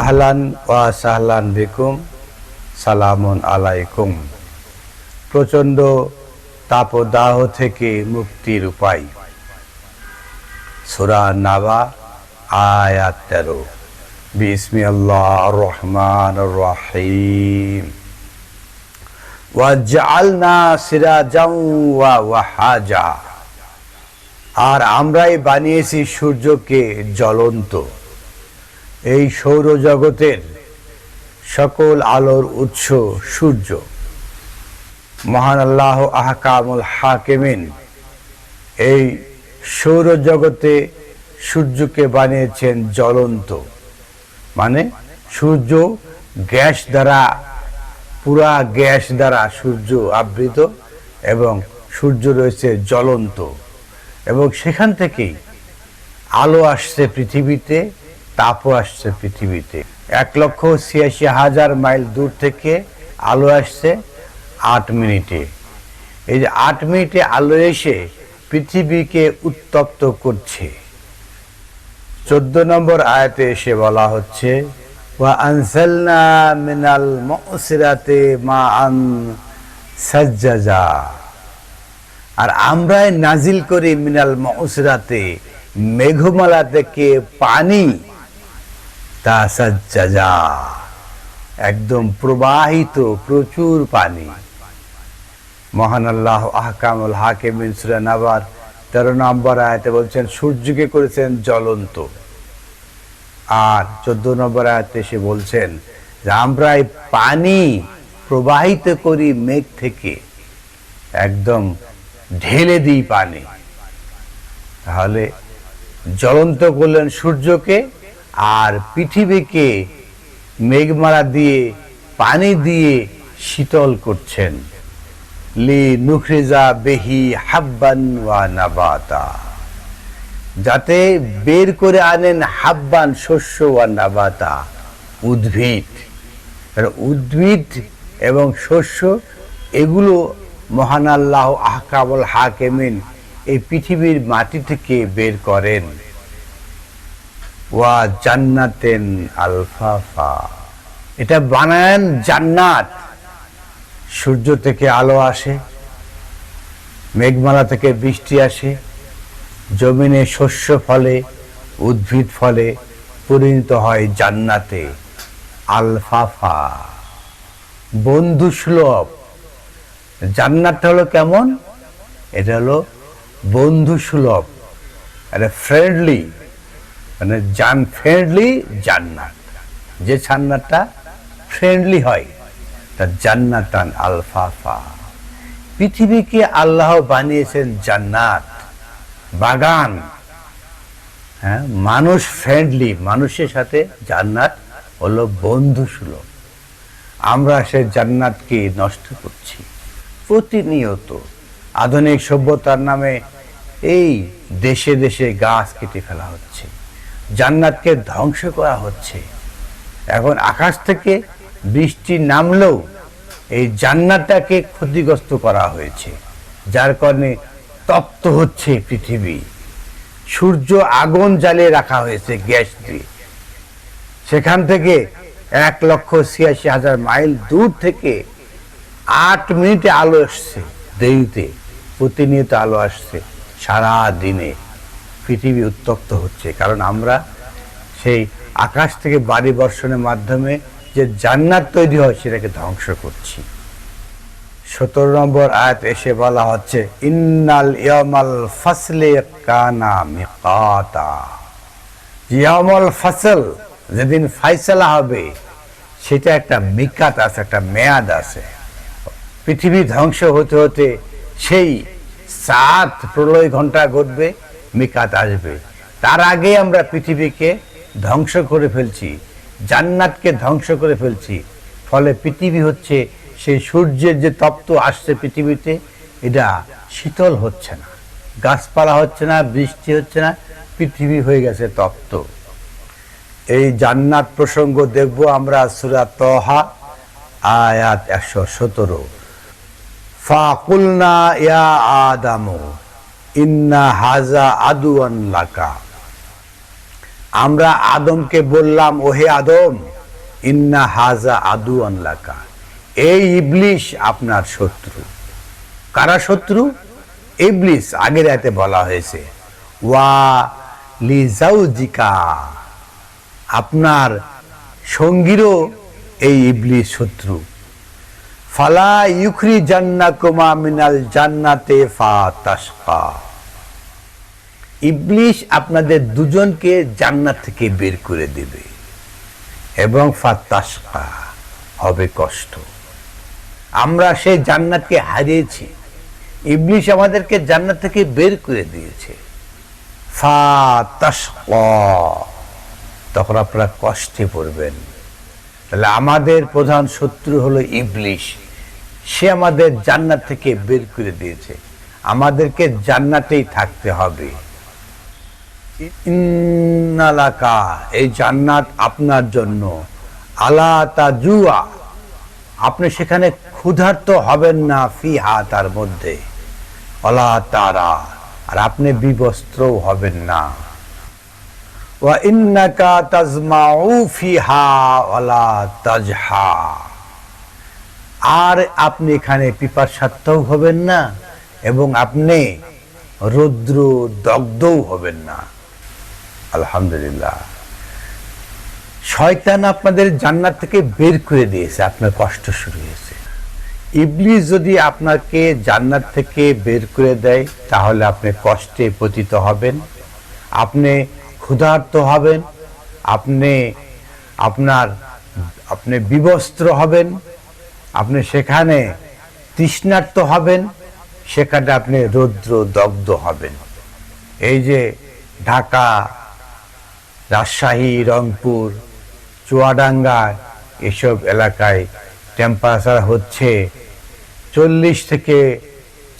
আহলান ওয়া সাহলান বিকুম সালামুন আলাইকুম প্রচণ্ড তাপদাহ থেকে মুক্তির উপায়। সুরা নাবা, আয়াত তেরো। বিসমি আল্লাহ রহমান রহিম ওয়াজআলনা সিরাজাও ওয়া ওয়াহাজা। আর আমরাই বানিয়েছি সূর্যকে জ্বলন্ত। এই সৌরজগতের সকল আলোর উৎস সূর্য। মহান আল্লাহ আহকামুল হাকেমিন এই সৌরজগতে সূর্যকে বানিয়েছেন জ্বলন্ত। মানে সূর্য গ্যাস দ্বারা, পুরা গ্যাস দ্বারা সূর্য আবৃত এবং সূর্য রয়েছে জ্বলন্ত। এবং সেখান থেকেই আলো আসছে পৃথিবীতে তাপও আসছে পৃথিবীতে। এক লক্ষ ছিয়াশি হাজার মাইল দূর থেকে আলো আসছে আট মিনিটে। এই যে আট মিনিটে আলো এসে পৃথিবীকে উত্তপ্ত করছে। চোদ্দ নম্বর আয়াতে এসে বলা হচ্ছে মিনাল মুসিরাতে সাজ্জাজা। আর আমরাই নাজিল করি মিনাল মউসরাতে মেঘমালা থেকে পানি তা সাজ্জাজা একদম প্রবাহিত, প্রচুর পানি। মহান আল্লাহ আহকামুল হাকিমিন সূরা নাবার তেরো নম্বর আয়াতে বলছেন, সূর্যকে করেছেন জ্বলন্ত। আর চোদ্দ নম্বর আয়াতে সে বলছেন যে আমরাই পানি প্রবাহিত করি মেঘ থেকে, একদম ঢেলে দিই পানি। তাহলে জ্বলন্ত করলেন সূর্যকে আর পৃথিবীকে মেঘমালা দিয়ে, পানি দিয়ে শীতল করছেন। লি নুখরিজা বেহি হাব্বান ওয়া নাবাতা। যাতে বের করে আনেন হাব্বান, শস্য ওয়া নাবাতা। উদ্ভিদ। উদ্ভিদ এবং শস্য, এগুলো মহান আল্লাহ আহকাবুল হাকেমিন এই পৃথিবীর মাটি থেকে বের করেন। ওয়া জান্নাতেন আলফাফা। এটা বানায়েন জান্নাত। সূর্য থেকে আলো আসে, মেঘমালা থেকে বৃষ্টি আসে, জমিনে শস্য ফলে, উদ্ভিদ ফলে পরিণত হয় জান্নাতে আলফাফা। বন্ধু সুলভ। জান্নাতটা হলো কেমন? এটা হলো বন্ধু সুলভ ফ্রেন্ডলি মানে জান ফ্রেন্ডলি জান্নাত যে জান্নাতটা ফ্রেন্ডলি হয়, তা জান্নাতান আলফাফা। পৃথিবীকে আল্লাহ বানিয়েছেন জান্নাত, বাগান। হ্যাঁ মানুষ ফ্রেন্ডলি মানুষের সাথে জান্নাত হলো বন্ধু সুলভ আমরা সে জান্নাতকে নষ্ট করছি, প্রতিনিয়ত। আধুনিক সভ্যতার নামে এই দেশে দেশে গাছ কেটে ফেলা হচ্ছে। জান্নাতকে ধ্বংস করা হচ্ছে। এখন আকাশ থেকে বৃষ্টি নামলেও এই জান্নাতটাকে ক্ষতিগ্রস্ত করা হয়েছে, যার কারণে তপ্ত হচ্ছে পৃথিবী। সূর্য আগুন জ্বালিয়ে রাখা হয়েছে গ্যাস দিয়ে সেখান থেকে এক লক্ষ ছিয়াশি হাজার মাইল দূর থেকে আট মিনিটে আলো আসছে, দেরিতে। প্রতিনিয়ত আলো আসছে সারা দিনে পৃথিবী উত্তপ্ত হচ্ছে। কারণ আমরা সেই আকাশ থেকে বাড়ি বর্ষণের মাধ্যমে যে জান্নাত তৈরি হয়, সেটাকে ধ্বংস করছি। সতেরো নম্বর আয়াত এসে বলা হচ্ছে, ইন্নাল ইয়ামাল ফাসলে কানা মিকাতা। ইয়ামল ফাসল যেদিন ফাইসলা হবে, সেটা একটা মিকাত আছে, একটা মেয়াদ আছে। পৃথিবী ধ্বংস হতে হতে সেই সাত প্রলয় ঘণ্টা ঘটবে। মিকাত আসবে। তার আগে আমরা পৃথিবীকে ধ্বংস করে ফেলছি, জান্নাতকে ধ্বংস করে ফেলছি। ফলে পৃথিবী হচ্ছে সেই সূর্যের যে তপ্ত আসছে পৃথিবীতে, এটা শীতল হচ্ছে না, গাছপালা হচ্ছে না, বৃষ্টি হচ্ছে না, পৃথিবী হয়ে গেছে তপ্ত। এই জান্নাত প্রসঙ্গ দেখব আমরা সুরা তহা আয়াত একশো সতেরো। ফাকুলনা ইয়া আদামু। ইন্না হাজা আদু লাকা। আমরা আদমকে বললাম, ওহে আদম, ইন্না হাজা আদু আনলাকা এই ইবলিশ আপনার শত্রু। কারা শত্রু? ইবলিস আগের রাতে বলা হয়েছে। ওয়া লিজাউজিকা আপনার সঙ্গীরও এই ইবলিস শত্রু। ফালা ইউখরি জান্নাকুমা মিনাল জান্নাতে ফা তাসকা ইবলিশ আপনাদের দুজনকে জান্নাত থেকে বের করে দেবে এবং ফাত্তাসকা হবে কষ্ট। আমরা সেই জান্নাতকে হারিয়েছি। ইবলিশ আমাদেরকে জান্নাত থেকে বের করে দিয়েছে। ফাতাসকা তখন আপনারা কষ্টে পড়বেন। তাহলে আমাদের প্রধান শত্রু হলো ইবলিশ। সে আমাদের জান্নাত থেকে বের করে দিয়েছে। আমাদেরকে জান্নাতেই থাকতে হবে। ইন্নালাকা, এই জান্নাত আপনার জন্য। আলা তাজুয়া, আপনি সেখানে ক্ষুধার্ত হবেন না ফিহা তার মধ্যে। অলা তারা, আর আপনি বিবস্ত্রও হবেন না। আর আপনি এখানে পিপার পিপাসার্থও হবেন না এবং আপনি রৌদ্র দগ্ধও হবেন না। আলহামদুলিল্লাহ। শয়তান আপনাদের জান্নাত থেকে বের করে দিয়েছে, আপনার কষ্ট শুরু হয়েছে। ইবলিস যদি আপনাকে জান্নাত থেকে বের করে দেয়, তাহলে আপনি কষ্টে পতিত হবেন। আপনি ক্ষুধার্ত হবেন, আপনি, আপনার, আপনি বিবস্ত্র হবেন, আপনি সেখানে তৃষ্ণার্ত হবেন, সেখানে আপনি রৌদ্র দগ্ধ হবেন। এই যে ঢাকা, রাজশাহী, রংপুর, চুয়াডাঙ্গা, এসব এলাকায় টেম্পারেচার হচ্ছে চল্লিশ থেকে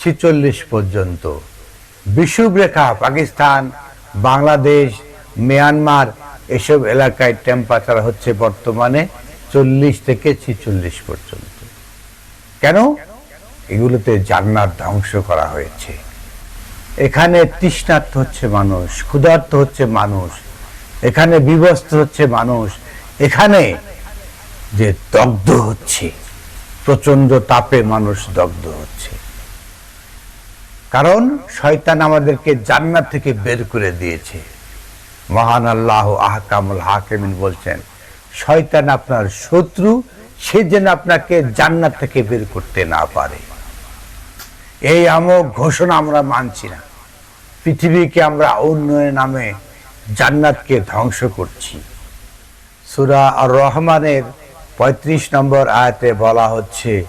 ছিচল্লিশ পর্যন্ত। বিষুবরেখা পাকিস্তান, বাংলাদেশ মিয়ানমার এসব এলাকায় টেম্পারেচার হচ্ছে বর্তমানে চল্লিশ থেকে ছিচল্লিশ পর্যন্ত। কেন? এগুলোতে জান্নাত ধ্বংস করা হয়েছে। এখানে তৃষ্ণার্থ হচ্ছে মানুষ, ক্ষুধার্ত হচ্ছে মানুষ, এখানে বিবস্ত্র হচ্ছে মানুষ, এখানে যে দগ্ধ হচ্ছে প্রচণ্ড তাপে মানুষ দগ্ধ হচ্ছে। কারণ শয়তান আমাদেরকে জান্নাত থেকে বের করে দিয়েছে। মহান আল্লাহ আহকামুল হাকিমিন বলছেন, শয়তান আপনার শত্রু, সে যেন আপনাকে জান্নাত থেকে বের করতে না পারে। এই আমক ঘোষণা আমরা মানছি না। পৃথিবীকে আমরা উন্নয়নের নামে জান্নাতকে ধ্বংস করছি। সুরা আর রহমানের পঁয়ত্রিশ নম্বর আয়াতে বলা হচ্ছে,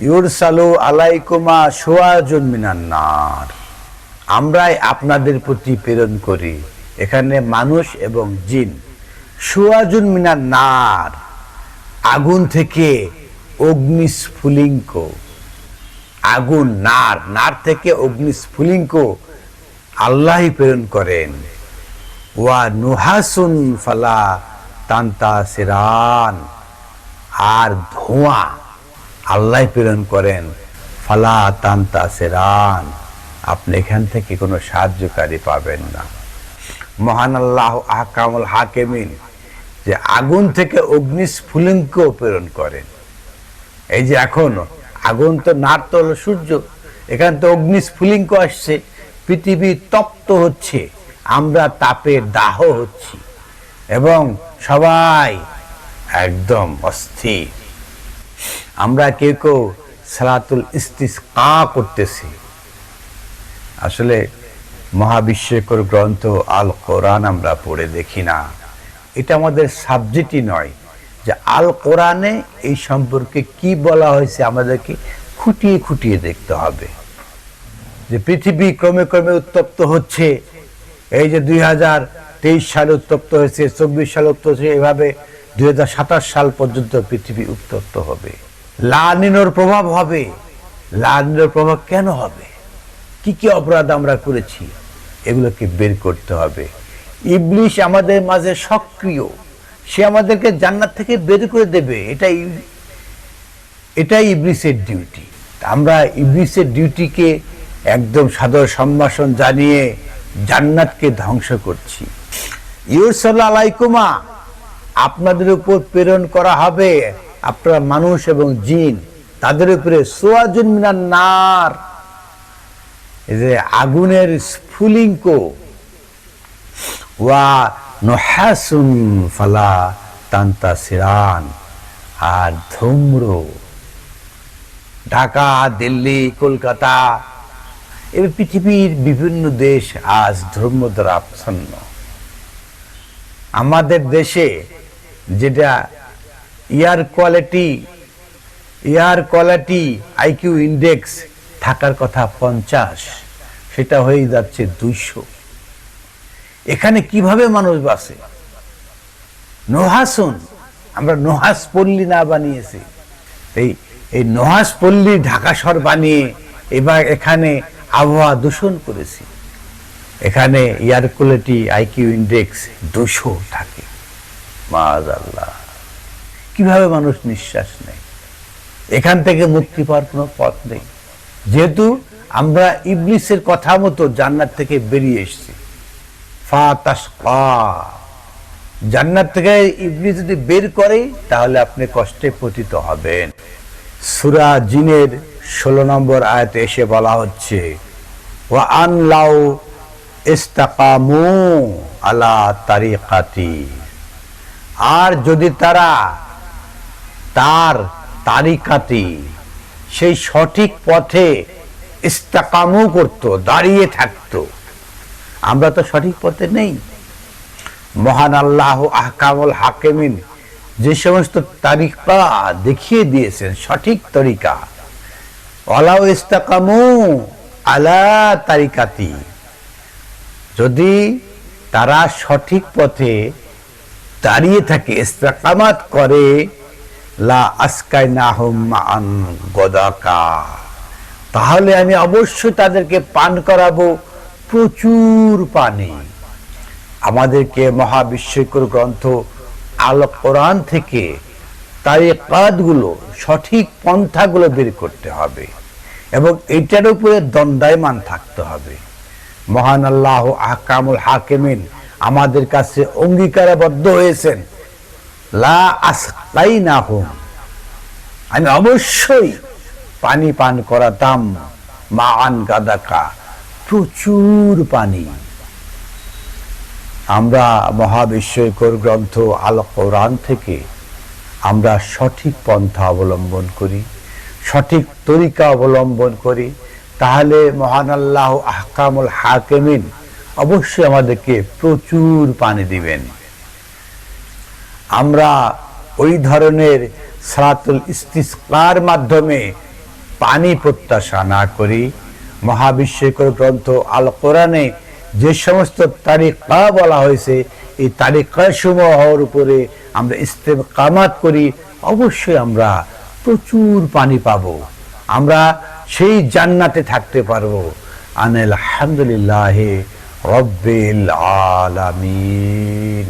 ইউরসালু আলাইকুমা সোয়াজুন মিনান্নার আমরাই আপনাদের প্রতি প্রেরণ করি। এখানে মানুষ এবং জিন। সোয়াজুন মিনার নার, আগুন থেকে অগ্নিস্ফুলিঙ্গ। আগুন, নার নার থেকে অগ্নিস্ফুলিঙ্গ আল্লাহই প্রেরণ করেন। ওয়া নুহাসুন ফালা তান্তা সিরান, আর ধোঁয়া আল্লাহ প্রেরণ করেন। ফালা তান্তা সেরান, আপনি এখান থেকে কোনো সাহায্যকারী পাবেন না। মহান আল্লাহ আহকামুল হাকেমিন, যে আগুন থেকে অগ্নিস্ফুলিঙ্গ প্রেরণ করেন। এই যে এখন আগুন তো নার তো হলো সূর্য, এখানে তো অগ্নিস্ফুলিঙ্গ আসছে, পৃথিবী তপ্ত হচ্ছে, আমরা তাপে দাহ হচ্ছি, এবং সবাই একদম অস্থির। আমরা কেউ কেউ সালাতুল ইস্তিসকা করতেছি। আসলে মহাবিশ্বকর গ্রন্থ আল কোরআন আমরা পড়ে দেখি না। এটা আমাদের সাবজেক্টই নয় যে আল কোরআনে এই সম্পর্কে কি বলা হয়েছে আমাদেরকে খুঁটিয়ে খুঁটিয়ে দেখতে হবে। যে পৃথিবী ক্রমে ক্রমে উত্তপ্ত হচ্ছে, এই যে দুই হাজার তেইশ সালে উত্তপ্ত হয়েছে, চব্বিশ সালে উত্তপ্ত হয়েছে, এভাবে দুই হাজার সাতাশ সাল পর্যন্ত পৃথিবী উত্তপ্ত হবে। লানিনোর প্রভাব হবে। লানিনোর প্রভাব কেন হবে? কি কি অপরাধ আমরা করেছি? এগুলোকে বের করতে হবে। ইবলিশ আমাদের মাঝে সক্রিয়। সে আমাদেরকে জান্নাত থেকে বের করে দেবে। এটাই এটাই ইবলিসের ডিউটি আমরা ইবলিসের ডিউটিকে একদম সাদর সম্ভাষণ জানিয়ে জান্নাতকে ধ্বংস করছি। ইউরসাল্লাহ আলাইকুমা, আপনাদের উপর প্রেরণ করা হবে। আপনারা মানুষ এবং জিন, তাদের উপরে সোয়াজুন মিনার নার। যে আগুনের স্ফুলিঙ্গ। ওয়া ফালা তান্তা সিরান আর ধূম্র। ঢাকা, দিল্লি, কলকাতা এবং পৃথিবীর বিভিন্ন দেশ আজ ধর্ম দ্বারা আচ্ছন্ন। আমাদের দেশে যেটা air quality air quality IQ index থাকার কথা পঞ্চাশ, সেটা হয়ে যাচ্ছে দুইশো। এখানে কীভাবে মানুষ বাসে নোহাসন, আমরা নোহাস পল্লী না বানিয়েছি। এই এই নোহাস পল্লী ঢাকা শহর বানিয়ে এবার এখানে আবহাওয়া দূষণ করেছি। এখানে এয়ার কোয়ালিটি আইকিউ ইন্ডেক্স দুশো থাকে। মাজ আল্লাহ কীভাবে মানুষ নিঃশ্বাস নেয়? এখান থেকে মুক্তি পাওয়ার কোনো পথ নেই। যেহেতু আমরা ইবলিসের কথা মতো জান্নাত থেকে বেরিয়ে এসেছি। ফাতাসকা। জান্নাত থেকে ইবলিস যদি বের করে, তাহলে আপনি কষ্টে পতিত হবেন। সুরা জিনের ষোলো নম্বর আয়াতে এসে বলা হচ্ছে ও আনলাও ইস্তাকামু আলা তারিকাতি। আর যদি তারা তার তারিকাতি সেই সঠিক পথে ইস্তাকামু করত, দাঁড়িয়ে থাকতো। আমরা তো সঠিক পথে নেই। মহান আল্লাহ আহকামুল হাকেমিন যে সমস্ত তারিকা দেখিয়ে দিয়েছেন সঠিক তরিকা। অলাউ ইস্তাকামু আলা তারিকাতি। যদি তারা সঠিক পথে দাঁড়িয়ে থাকে, ইস্তাকামাত করে লা আসকাই না মান গদাকা। তাহলে আমি অবশ্যই তাদেরকে পান করাবো প্রচুর পানি। আমাদেরকে মহাবিশ্বকর গ্রন্থ আল কোরআন থেকে তারিকাতগুলো, সঠিক পন্থাগুলো বের করতে হবে এবং এটার উপরে দণ্ডায়মান থাকতে হবে। মহান আল্লাহ আহকামুল হাকিমিন আমাদের কাছে অঙ্গীকারবদ্ধ হয়েছেন। আমি অবশ্যই পানি পান করাতাম মা আন গাদাকা, প্রচুর পানি। আমরা মহাবিশ্বকর গ্রন্থ আল কোরআন থেকে আমরা সঠিক পন্থা অবলম্বন করি, সঠিক তরিকা অবলম্বন করি, তাহলে মহান আল্লাহ আহকামুল হাকিমিন অবশ্যই আমাদেরকে প্রচুর পানি দিবেন। আমরা ওই ধরনের সালাতুল ইস্তিসকার মাধ্যমে পানি প্রত্যাশা না করি। মহাবিশ্বকর গ্রন্থ আল কোরআনে যে সমস্ত তারিকা বলা হয়েছে, এই তারিকা সমূহের উপরে আমরা ইস্তেকামাত করি, অবশ্যই আমরা প্রচুর পানি পাব। আমরা সেই জান্নাতে থাকতে পারব। আনিল আলহামদুলিল্লাহ রব্বিল আলামিন।